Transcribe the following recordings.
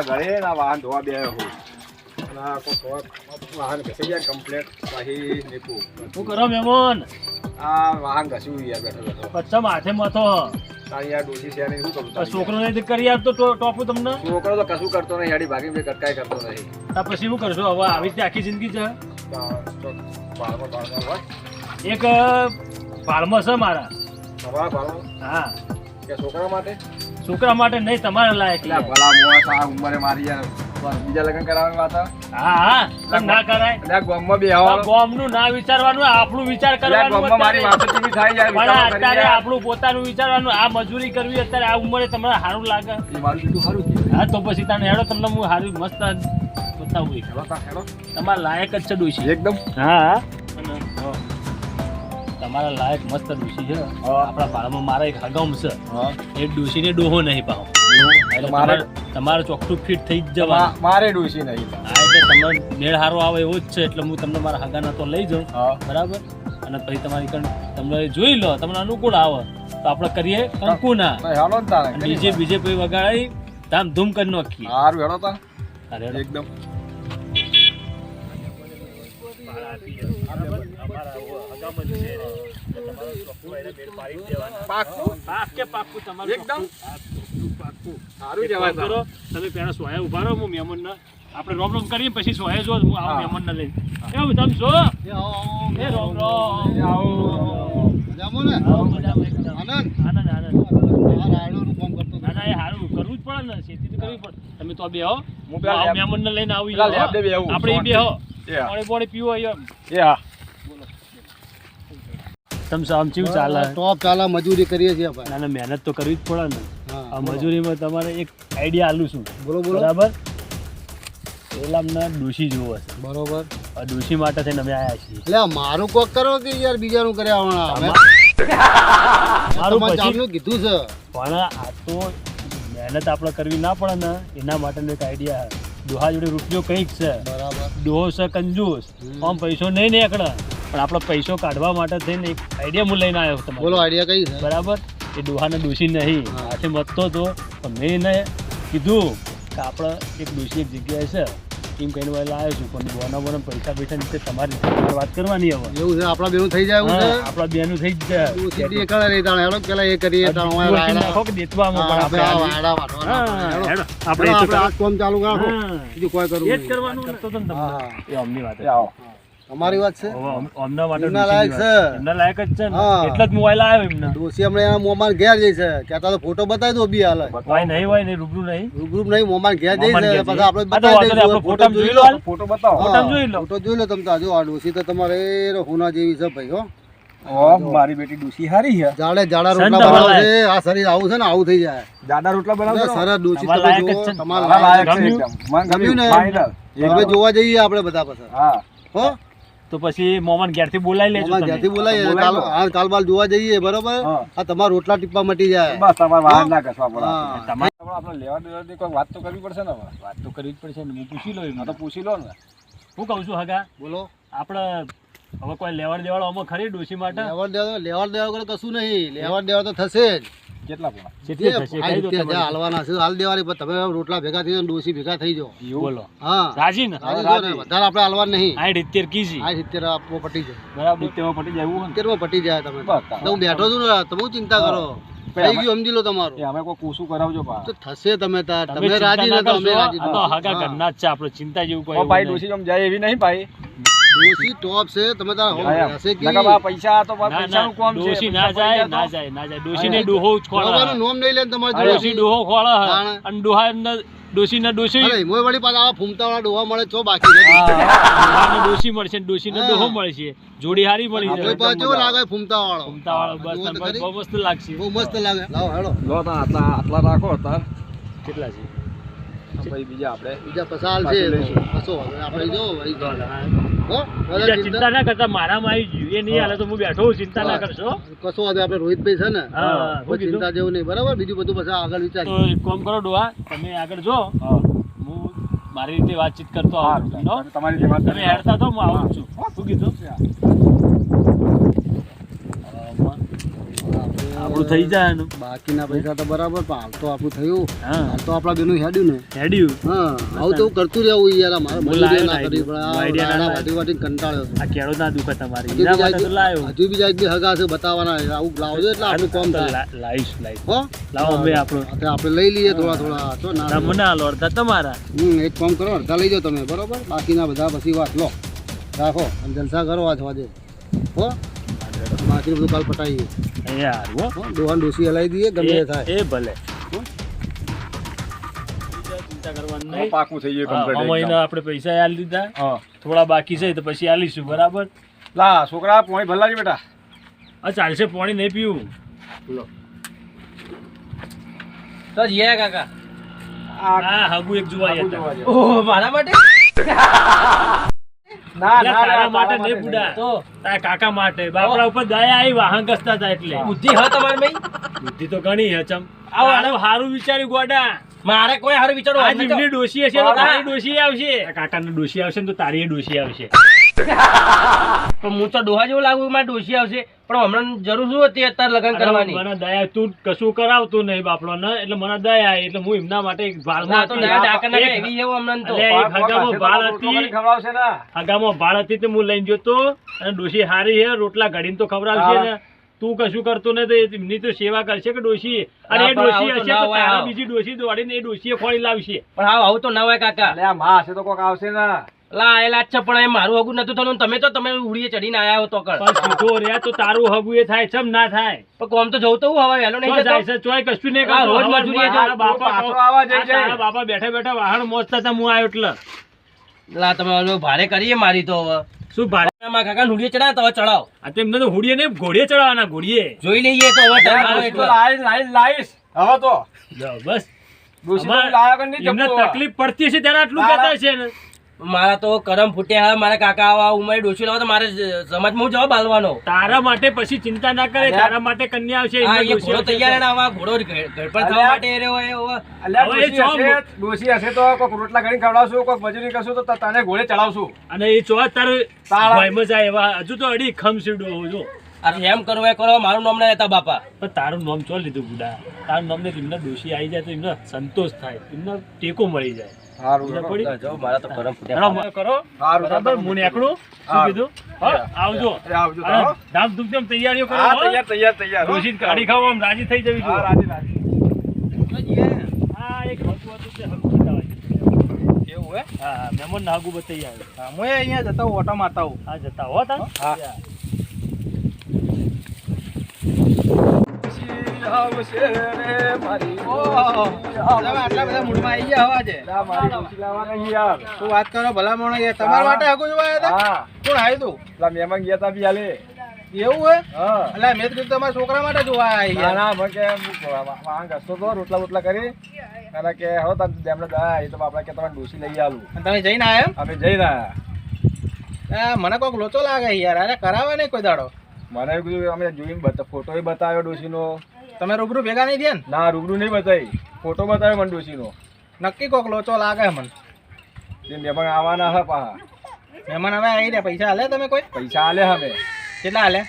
આપણા ઘરે ને વાહન ધોવા બે હું. વાહન ઘસી જાય કમ્પ્લેટ પછી નીકળું. શું કરો મેમોન? આ વાહન ઘસ્યું યાર બેઠો બેઠો. પચ્છા માથે મથો. છોકરો નહીં કરી યાર તો ટોપું તમને? છોકરો તો કશું કરતો નહીં યાડી ભાગી બે કટકાઈ કરતો નહીં. આ પછી શું કરશો? હવે આવી રીતે આખી જિંદગી છે? એક ભાળમાં છે મારા. હા. છોકરા માટે? છોકરા માટે નહીં તમારા લાયક એટલે ભલા મોસ આ ઉંમરે મારી યાર. બીજા લગ્ન કરાવવાની વાત હા? હા કેમ ના કરાય. એટલે આ ગામમાં બે આ આવવાનું ગામનું ના વિચારવાનું આપણું વિચાર કરવાનું ગામમાં મારી અત્યારે. કેવી થાય યાર પણ અત્યારે આપણું પોતાનું વિચારવાનું આ મજૂરી કરવી અત્યારે આ ઉંમરે તમને સારું લાગે. મારું બીજું સારું હા તો પછી તને હેડો તમને હું સારું મસ્ત બતાવું. તમારા લાયક જ છે ડોશી. એકદમ. હા તમારા લાયક મસ્ત ડોશી છે. આપણા ભાળમાં મારા એક હગમ છે. એ ને ડોહો નહીં પાહો એટલે મારે તમારે ચોખ્ખું ફિટ થઈ જ જવા મારે ડોસી નહીં. હા એટલે તમને મેળ હારો આવે એવો જ છે એટલે હું તમને મારા હગાના તો લઈ જાઉં. બરાબર? અને પછી તમારી કણ તમને જોઈ લો તમને અનુકૂળ આવે. તો આપણે કરીએ કંકુના. બીજે બીજે પછી વગાડી ધામ ધૂમ કરી નાખીએ. સારું હેડો તા. અરે તમારું એકદમ? પાક્કું. સારું કહેવાય કરો, તમે પહેલા સોયા ઊભા રહો હું મહેમાનને આપણે રોમ રોમ કરીએ પછી સોયા જો હું આવું. મહેમાનને લઈને. એવું તમે છો એ રોમ રોમ. આવો, મજામાં એકદમ. આનંદ? આનંદ ના ના એ હારું કરવું જ પડે ને. ખેતી તો કરવી પડે. તમે તો બે હો. હું મહેમાનને લઈને આવી. આપણે બે હો. એ પાણી પાણી પીવો એમ. એ હા તમે સામ ચાલે? ટોપ ચાલે મજૂરી કરીએ છીએ ભાઈ. ના ના મહેનત તો કરવી જ પડે ને. આ મજૂરીમાં તમારે એક આઈડિયા આલું છું. બોલો બોલો. બરાબર? પેલા ડોશી જોવો છે. બરોબર. આ ડોશી માટે થઈને અમે આવ્યા છીએ. એટલે મારું કોક કરો કે યાર બીજાનું મારું પછી કીધું છે. પણ આ તો મહેનત આપણે કરવી ના પડે ને. એના માટેનો એક આઈડિયા દોહા જોડે રૂપિયો કંઈક છે. બરાબર. ડોહો છે કંજૂસ. આમ પૈસો નહીં નીકળે. પણ આપણો પૈસો કાઢવા માટે થઈને એક આઈડિયા હું લઈને આવ્યો બોલો આઈડિયા કઈ છે? બરાબર? એ ડોહાને દોષી નહીં. હાથે મતતો હતો પણ મેં એને કીધું કે આપણે એક દોષી એક જગ્યાએ છે. એમ કહીને વાળા આવ્યો છું. પણ બોના બોના પૈસા પૈસા નીચે તમારી તમારે વાત કરવાની હવે. એવું છે આપણા બેનું થઈ જાય એવું આપણા બેનું થઈ જ જાય. તાણે હેડો પેલા એ કરીએ તાણે. નાખો કે દેતવામાં પણ આપણે આ હેડો. આપણે કામ ચાલુ રાખો. બીજું કોઈ કરવું એ જ કરવાનું તો તમને. એ અમની વાત આવો. તમારી વાત છે. અમને માટે એમના લાયક છે. એમના લાયક જ છે એટલે જ મોબાઈલ આવ્યો એમને. દોશી હમણે એના મોમાન ઘેર જઈ છે. કહેતા તો ફોટો બતાવી દો બી હાલ. ભાઈ નહીં હોય નહીં રૂબરૂ નહીં. રૂબરૂ નહીં મોમાન ઘેર જઈ છે. પછી આપણે તો બતાવી દઈએ. ફોટો જોઈ લો. ફોટો બતાવો. ફોટો જોઈ લો. ફોટો જોઈ લો તમે તાજો આ દોશી તો તમારે હોના જેવી છે ભાઈ હો. મારી બેટી ડોસી હારી છે. જાડે જાડા રોટલા બનાવે છે આ શરીર આવું છે ને આવું થઈ જાય. જાડા રોટલા બનાવે સરસ ડોસી તમારા તમે લાયક છે. તમારા લાયક લાયક છે. ગમ્યું? એકદમ. ગમ્યું ને? એક જોવા જઈએ આપણે બધા પછી. હા. હો? તો પછી મોમન ઘેરથી બોલાવી લેજો બોલાવીએ બોલાવી કાલ. કાલ બાલ જોવા જઈએ બરોબર? આ તમારા રોટલા ટીપા મટી જાય. બસ તમારે વાહન ના ઘસવા પડે હા. તમારે આપણે લેવા દેવાની કોઈ વાત તો કરવી પડશે ને વાત તો કરવી જ પડશે ને. હું પૂછી લઉં આ તો પૂછી લો ને. હું કહું છું હગા. બોલો. આપણે હવે કોઈ લેવડ દેવાડ આમાં ખરી ડોસી માટે? લેવડ દેવડ લેવડ દેવડ કશું નહીં. લેવડ દેવડ તો થશે જ. કેટલા પોણા કેટલી થશે કહી દો રીતે હાલવાના છે હાલ દેવાની પણ તમે રોટલા ભેગા થઈ જાઓ ડોસી ભેગા થઈ જાઓ. બોલો. હા. રાજી ને? રાજી વધારે આપણે હાલવા નહીં. આઠ ઇત્તેર કીજી આ સિત્તેર આપવો પટી જાય. બરાબર તેમાં પટી જાય એવું સિત્તેરમાં પટી જાય તમે. બસ તારે. તો હું બેઠો છું ને તમે ચિંતા કરો? થઈ ગયું સમજી લો તમારું. અમે કોઈ કૂસું કરાવજો પા તો થશે તમે તાર તમે રાજી ના તો અમે રાજી તો થશું. ઘરના જ છે આપણે ચિંતા જેવું કોઈ ભાઈ ડોસી જાય એવી નહીં ભાઈ. ડોસી ટોપ છે તમે તાર હો હશે કે નકર આ પૈસા તો ના, પૈસાનું કોમ છે ના જાય ના જાય ના જાય. ડોશીને ડોહો જ ખોળે ડોહાનું નોમ નહીં લે તમાર તમારે ડોશી. ડોહો ખોળે. અને ડોહા ડોશીને ડોશી. અરે મોય વળી પાછા આવા ફૂમતાવાળા ડોહા મળે છો બાકી ડોહાને ડોશી મળશે ને ડોશીને હા. ડોહો મળશે જોડી હારી મળી જાય. પાછું લાગે ફૂમતા વાળો ફૂમતા વાળો બસ તમને બહુ મસ્ત લાગશે. બહુ મસ્ત લાગે. લાવ હેડો. લો તા આટલા આટલા રાખો તાર કેટલા છે? ભાઈ બીજા આપણે બીજા પસાલ છે. નહીં. આપણે જો ભાઈ ચિંતા ના કરતા મારામાં આવી ગયું એ નહીં હાલે તો હું બેઠો હું ચિંતા ના કરશો. કશો આજે આપણે રોહિતભાઈ છે ને? ચિંતા જેવું નહીં બરાબર? બીજું બધું પછી આગળ તો એક કામ કરો ડોહા તમે આગળ જો. હા. મારી રીતે વાતચીત કરતો આવું? તમારી તમે હેડતા તો હું આવું છું. શું કીધું? આપણો થઈ જાય ને. બાકીના પૈસા તો બરાબર પણ હાલ તો આપણું થયું. હાલ તો આપણા બેનું હેડ્યું ને. હેડ્યું? હા આવું તો કરતું રહેવું યાર મારે મજૂરી ના કરવી પડે વાટી વાટી કંટાળ્યો આ કેળો ના દુખે તમારી. એના માટે તો લાયો. હજુ બીજા એક બે હગા છે. બતાવવાના આવું લાવજો એટલે આપણું કામ થાય. લાઈશ લાવીશ હો? લાવો અમે આપણો. આપણે લઈ લઈએ થોડા થોડા. તો ના મને ના અડધા તમારા. હમ એક કામ કરો અડધા લઈ જાઓ તમે બરોબર? બાકીના બધા પછી વાત લો. રાખો અને જલસા કરો આજ વાજે. હો? બાકી બધું કાલ પટાઈએ યાર હો. ડોસી હલાવી દઈએ ગમે તે થાય. એ ભલે. પાકું થઈ ગયું આમાં આપણે પૈસા આલી દીધા. થોડા બાકી છે તો પછી આલીશું બરાબર? લા છોકરા પોણી ભરલાજી બેટા. આ ચાલશે પાણી નહીં પીવું. તો જીયા કાકા. આ હા હગુ એક જોવા મારા માટે? ના તારા માટે નહીં. બુડા. તો. તારા કાકા માટે. બાપડા ઉપર દયા આવી વાહન કસતા હતા એટલે. બુદ્ધિ હા તમારી ભાઈ બુદ્ધિ તો ઘણી હે ચમ. આવો, આવો સારું વિચાર્યું ગોડા. મારે કોઈ હારું વિચારવું ડોશી હશે તો તારી ડોશી આવશે. કાકાની ડોશી આવશે ને તો તારી ડોશી આવશે. પણ હું તો ડોહા જેવું લાગુ મારે ડોશી આવશે. પણ હમણાં જરૂર શું હતી અત્યારે લગ્ન કરવાની? મને દયા તું કશું કરાવતું નહીં બાપડો ને એટલે મને દયા એટલે હું એમના માટે એક ભાળમાં તો દયા ડાકર ના એવી જેવું હમણાં તો. અલે, ભાળ હતી. ખવડાવશે ને? હગામાં ભાળ હતી તે હું લઈને ગયો અને ડોશી હારી હે રોટલા ઘડીને તો ખવડાવશે ને. તું કશું કરતો ને તો એમની તો સેવા કરશે કે ડોશી? અને એ ડોશી હશે તો તારા બીજી ડોશી દોડીને એ ડોશીએ ખોળી લાવશે. પણ હા આવું તો ના હોય કાકા. અલે આ માં હશે તો કોક આવશે ને. લા આયેલા છે પણ એ મારું હગું નતું થયું તમે તો તમે ઉડીએ ચડીને આયા હો તો કર પણ સીધો રહ્યા તો તારું હગું એ થાય ચમ ના થાય? પણ કોમ તો જવું તો હું હવે વહેલો નહીં જાય છે, ચોય કશું નહીં હા, રોજ હવાર મજૂરીએ બાપા પાછો આવા. જઈ જાય. બાપા બેઠા બેઠા વાહણ મોજતા હતા હું આવ્યો એટલે. લા તમે હવે ભારે કરીએ મારી તો હવે. શું ભારે? કાકા ઉડીએ ચડાવ તો હવે ચડાવ. આ તો એમને તો હુડીએ ને ઘોડીએ ચડાવવાના ઘોડીએ. જોઈ લઈએ તો હવે ટાઈમ એટલે. લાઈશ લાઈશ લાઈશ. હવે તો. બસ. નહીં. તકલીફ પડતી હશે ત્યારે આટલું કહેતા છે ને. મારા તો કરમ ફૂટ્યા હવે મારા કાકા આવા ઉમરી ડોસી લાવો તો મારે સમાજમાં હું જવાબ આલવાનો. તારા માટે પછી ચિંતા ના કરે તારા માટે કન્યા આવશે ઘોડો તૈયાર ને આવા ઘોડો ઘ- થવા માટે રહ્યો હશે તો કોક રોટલા ઘડીને ખવડાવશું કોક મજૂરી કરશું તો તને ઘોડે ચડાવશું. અને એ ચો તારે ભાઈમાં જાય એવા હજુ તો અડી ખમસીડો હોવો જો. આ એમ કરો એ કરો મારું નામ ના લેતા બાપા. પણ તારું નામ ચો લીધું બુડા? તારું નામ ને એમને ડોશી આવી જાય તો એમને સંતોષ થાય એમને ટેકો મળી જાય. સારું? જો મારા તો કરમ હેડો, કરો. સારું, બરાબર હું નીકળું? શું કીધું? આવજો એ આવજો. તો, અને હો. ધામ ધૂમ તૈયારીઓ કરો હા હો. તૈયાર તૈયાર તૈયાર હો. ડોશી કાઢી આમ રાજી થઈ જવી હા રાજી રાજી. હા એક હગું હતું તે હગું એવું હે? હા હા મહેમાન ના હગું બતાવી હું અહીંયા જતા ઓટો મારતા હું હા જતા હો તા. હા. મારી આટલા બધા મૂડમાં આવી ગયા છે મારી વાત કરો ભલા મોણો તમારા માટે આગળ જોવા આવ્યા હતા કોણ આવ્યું તું પેલા મહેમાન ગયા તા બી હાલે એવું હે એટલે મેં કીધું તમારા છોકરા માટે જોવા આવ્યા ના મને કે વાંગ હસતો તો રોટલા બોટલા કરી અને કે હવે તમે તેમને દયા તો આપણે કે તમે ડોસી લઈ અને તમે જઈને આવ્યા અમે જઈ રહ્યા એમ? મને કોઈક લોચો લાગે યાર અરે કરાવે નહીં કોઈ દાડો મને કીધું અમે જોઈને ફોટો બતાવ્યો ડોસીનો તમે રૂબરૂ ભેગા નહીં થયા ના? રૂબરૂ નહીં બતાવી ફોટો બતાવે મને ડોસીનો ને નક્કી કોક લોચો લાગે મને જે મહેમાન આવવાના હે પાહા. મહેમાન હવે આવી રહ્યા પૈસા હાલે તમે કોઈ? પૈસા હાલે હવે. કેટલા હાલે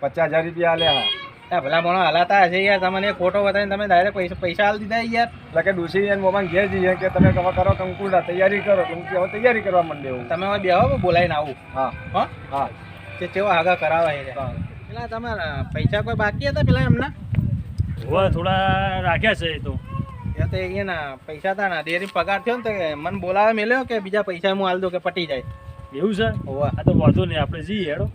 પચાસ હજાર રૂપિયા હાલે હા. એ ભલા મોણો હલાતા હશે યાર તમને ફોટો બતાવીને તમે ડાયરેક્ટ પૈસા પૈસા હાલ દીધા યાર. એટલે કે ડોસી એને મોમાં ઘેર જઈએ કે તમે હવે કરો કંકુડા તૈયારી કરો. કંકુ હવે તૈયારી કરવા માંડે એવું. તમે હવે બેહો બોલાવીને આવું. હા. હા? હા. કે કેવા આગા કરાવે છે પેલા તમારા પૈસા કોઈ બાકી હતા પેલા એમના? હવે થોડા રાખ્યા છે એ તો. એ તો અહીંયા પૈસા હતા ને. ડેરી પગાર થયો ને તો મને બોલાવે મેલ્યો કે બીજા પૈસા હું હાલ દો કે પટી જાય. એવું છે? હોવા. આ તો વાંધો નહીં આપણે જઈએ હેડો.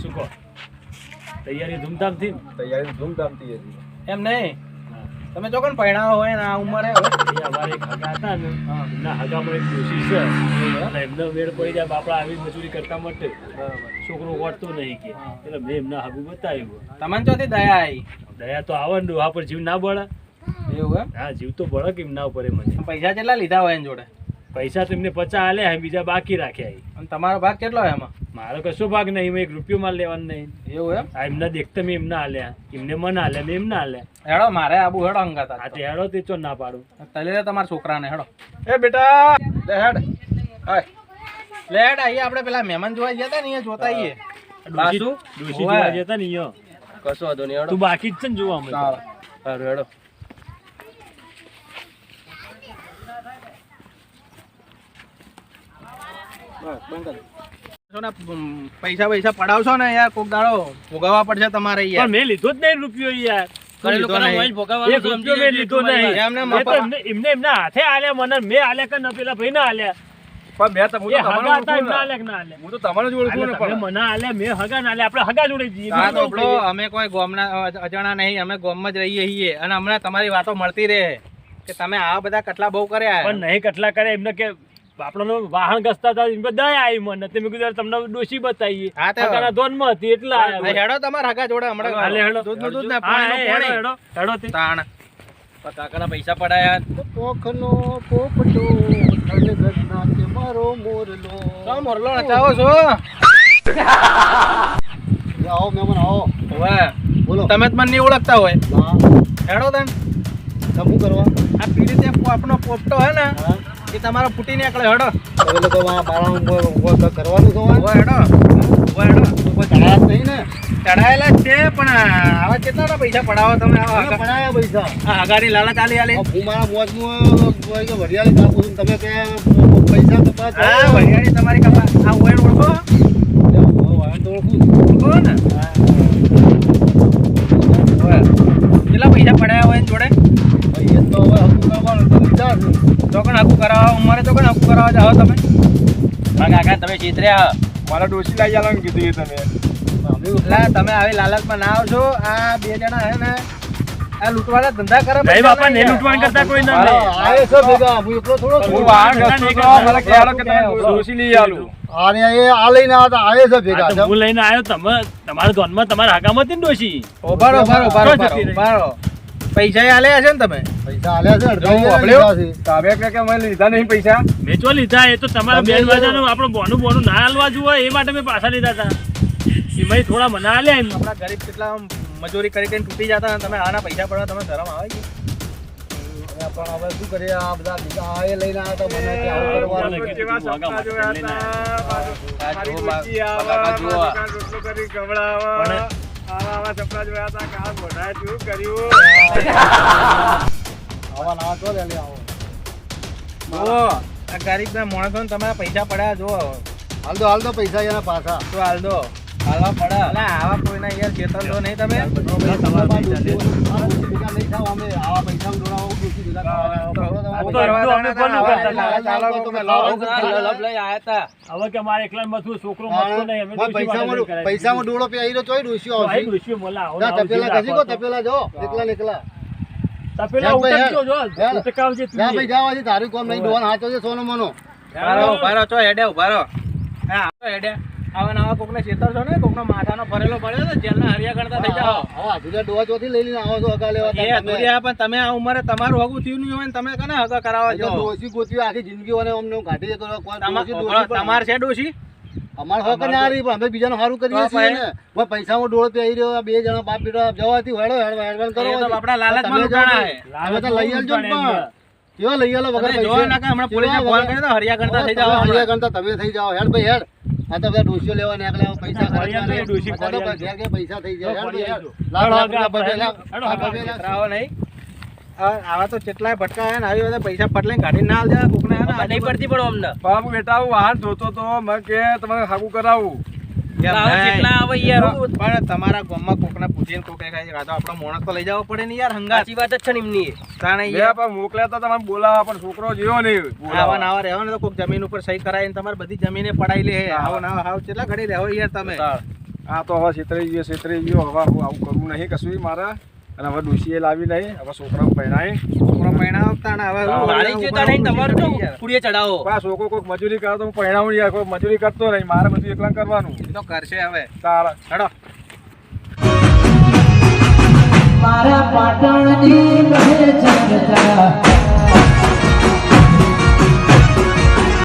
શું કહો? તૈયારી ધૂમધામથી? તૈયારી ધૂમધામથી હતી એમ નહીં? તમે તો કોણ પૈણા હોય ને આ ઉંમરે અમારે હગા હતા ને એમના હગામાં એક ડોશી છે. અને એમને વેળ પડી જાય બાપડા આવી મજૂરી કરતા માટે. છોકરો વળતો નહીં કે. એટલે મેં એમના હગું બતાવ્યું. તમને ચોથી દયા આવી દયા તો આવે ને ડોહા પર જીવ ના બળે. એવું એમ હા જીવ તો બળે કેમ ના ઉપર મને. પૈસા કેટલા લીધા હોય એની જોડે? પૈસા તો એમને પચાસ આલ્યા હે, બીજા બાકી રાખ્યા હે. અને તમારો ભાગ કેટલો હોય એમાં? મારો કશો ભાગ નહીં એમાં એક રૂપિયો માલ લેવાનો નહીં. એવું એમ? આ એમના દેખતા મેં એમના હાલ્યા એમને મને હાલ્યા મેં એમના હાલ્યા હેડો મારે આબુ હેડો અંગાતા આ તે હેડો તે ચો ના પાડું. તલે તમારા છોકરાને હેડો. એ બેટા! લે હેડ. હાય. હેડ આઈએ આપણે પેલા મહેમાન જોવા ગયા હતા ને અહીંયા જોતા આઈએ. બાસુ? ડોશી જોવા ગયા હતા ને અહીંયા. કશો વાંધો નહીં હેડો. તું બાકી જ છે ને જોવા અમે સારું. સારું હેડો. ઉમ, પૈસા પૈસા પડાવશો ને યાર કોક દાડો ભોગવવા પડશે તમારે યાર. મેં લીધો જ નહીં રૂપિયો યાર? અમે કોઈ ગોમના અજાણા નહીં. અમે ગોમમાં જ રહીએ છીએ. અને હમણાં તમારી વાતો મળતી રહે કે તમે આ બધા કટલા બહુ કર્યા. પણ નહીં કટલા કરે એમને કે આપણને વાહન ઘસતા હતા એમને દયા આવી મને. તમે કીધું તમને ડોશી બતાવીએ. હા ધોનમાં હતી એટલા હેડો તમારા હગા જોડે હમણાં. હેડો. દૂધનું દૂધ ને હા, હેડો, હેડો, હેડો તાણ. કાકાના પૈસા પડાયા. પોખનો પોપટો ધનગઢના કે મારો મોરલો. તો મોરલો? નચાવો છો? આવો મહેમાન આવો. વાહ. બોલો. તમે જ મને નહીં ઓળખતા હોય. હા. હેડો તન. તમે શું કરવા? આ પીડી તે આપણો પોપટો હે ને એ તમારો ફૂટી નીકળે હેડો. એટલે તો ઊભો કરવાનું તો હેડો. હેડો. ચડાયા નહીં ને. ચડાયેલા છે પણ આવા કેટલા પૈસા પડાવો તમે? આવા પડાયા પૈસા. હા હગાની લાલા ચાલી આલી. હું મારા કોઈ કે વરિયાળી કાપું છું તમે કે પૈસા કપા હા વરિયાળી તમારી કપા આ ઓળખો? ઓળખું ઓળખો ને? હકુ તમે. કાકા તમે છેતર્યા મારા ડોસી લઈ જવાનું કીધું તમે. એટલે તમે આવી લાલચમાં ના આવશો. આ બે જણા હે ને આ લૂંટવાના ધંધા કરે નહીં બાપા નહીં નહીં લૂંટવાન કરતા કોઈ ના આવે છે ભેગા હું એકલો થોડો હું વાહન મને કહેવાનો કે તમે ડોશી લઈ આલું. આને એ આ લઈને આવ્યા આવે છે ભેગા હું લઈને આવ્યો તમે તમારા ધોનમાં તમારા હાકામાં હતી ને? ઉભારો. પૈસા આલ્યા છે ને તમે? પૈસા આલ્યા છે અડધા જો લીધા કે કે અમે લીધા નહીં પૈસા? મેં લીધા એ તો તમારા તમે બેન બાજાનું આપણું બોનું બોનું ના હાલવા જુઓ એ માટે મેં પાછા લીધા હતા. એમાં થોડા મના આલ્યા એમ. આપણા ગરીબ કેટલા મજૂરી કરી કરીને તૂટી જતા તમે આના પૈસા પડવા તમે ધરમ આવે છે? પણ હવે શું કરીએ? આ બધા બીજા એ લઈને આવ્યા હતા મને કરવાનું. જોયા હતા, આવે, સપના જોયા હતા કે આ મોઢાએ શું કર્યું? આવા ના તો લે આવો. જુઓ આ ગરીબના માણસોને તમારા પૈસા પડ્યા જો હાલ દો હાલ દો પૈસા એના પાછા. તો હાલ દો હાલવા પડ્યા અલા આવા કોઈના યાર ચેતન નહીં તમે? તમારા પૈસા નહીં થાવ અમે આવા પૈસા જોડાવો ડોશી ભેગા હવે કે મારે એકલા છોકરો કરાય. પૈસામાં ડોળો પે તો આવશે. આઈ ડોશીઓ મોલા આવો ને જા, આવો તપેલા જીવ ઘસી તપેલા જો એકલા એકલા. તપેલા હેડ ભાઈ, જો. તું જાવા છે તારું કોમ નહીં ડોવાનો હાચો છે સોનો મનો. ભારો ઉભારો, ચો હેડે ઉભારો. હા, હેડે. આવા ને આવા કોકને છેતરશો ને કોકનો માથાનો ફરેલો પડ્યો ને જેલના હરિયા કરતા થઈ જાઓ. હા ડોવા ચોથી લઈ લઈને આવો છો હગા લેવા એ. પણ તમે આ ઉંમરે તમારું હગું થયું નહીં હોય ને તમે કને હગા કરાવવા છો તો ડોશી ગોતવી આખી જિંદગી અને અમને કાઢી જતો તમાર છે ડોશી? અમાર હક ના રહી પણ અમે બીજાનું સારું કરીએ છીએ પૈસામાં ડોળો પહેરી રહ્યો બે જણા બાપ બેટા જવાથી હેડો હેડો હેડવાન કરો આપણા લાલચમાં તમે લૂંટાણા જાઓ. તો લઈ આવજો ને પણ. કેવા લઈ આલો વગર તમે જોવા ના કે હમણાં પોલીસને ફોન કર્યો તો હરિયા કરતા થઈ તમે હરિયા કરતા તમે થઈ જાઓ. હેડ ભાઈ હેડ. આ તો બધા ડોસીઓ લેવા નીકળ્યા પૈસા ખર્ચવા ફરિયાદ ઘેર ઘેર પૈસા થઈ જાય આવા તો કેટલાય ભટકા હે ને આવી બધા પૈસા પટલે કાઢી ના આલજા કોકને નહીં પડતી પણ અમને. બાપુ બેટા હું વાહન જોતો તો મેં કે તમારે હાગું કરાવું. પણ તમારા ગામમાં કોકને પૂછીને કોકે કહે છે, આપણો માણસ તો લઈ જવો પડે ને યાર સાચી વાત જ છે ને એમની. તાણે યાર. પણ મોકલ્યા તો તમે બોલાવા પણ છોકરો જેવો નહીં. આવા બોલાવા. ને રહેવા ને તો કોક જમીન ઉપર સહી કરાવીને તમારે બધી જમીને પડાઈ લે. આવો ના આવો કેટલા ઘડી રહેવો યાર તમે. આ તો હવે છેતરી ગયો છેતરી ગયો. હવે હું આવું કરવું નહીં કશું મારે. અને હવે ડોસીએ લાવી નહીં હવે છોકરાઓ પહેરાય. છોકરો પૈણા આવતા ને હવે મારી ચેતા નહીં તમારું તો યાર. ચડાવો. આ છોકરો કોઈક મજૂરી કરે તો હું પહેરાવું યાર કોઈ મજૂરી કરતો નહીં મારે બધું એકલા કરવાનું. એ તો કરશે હવે. સારા ચડો. મારા પાટણની કહે છે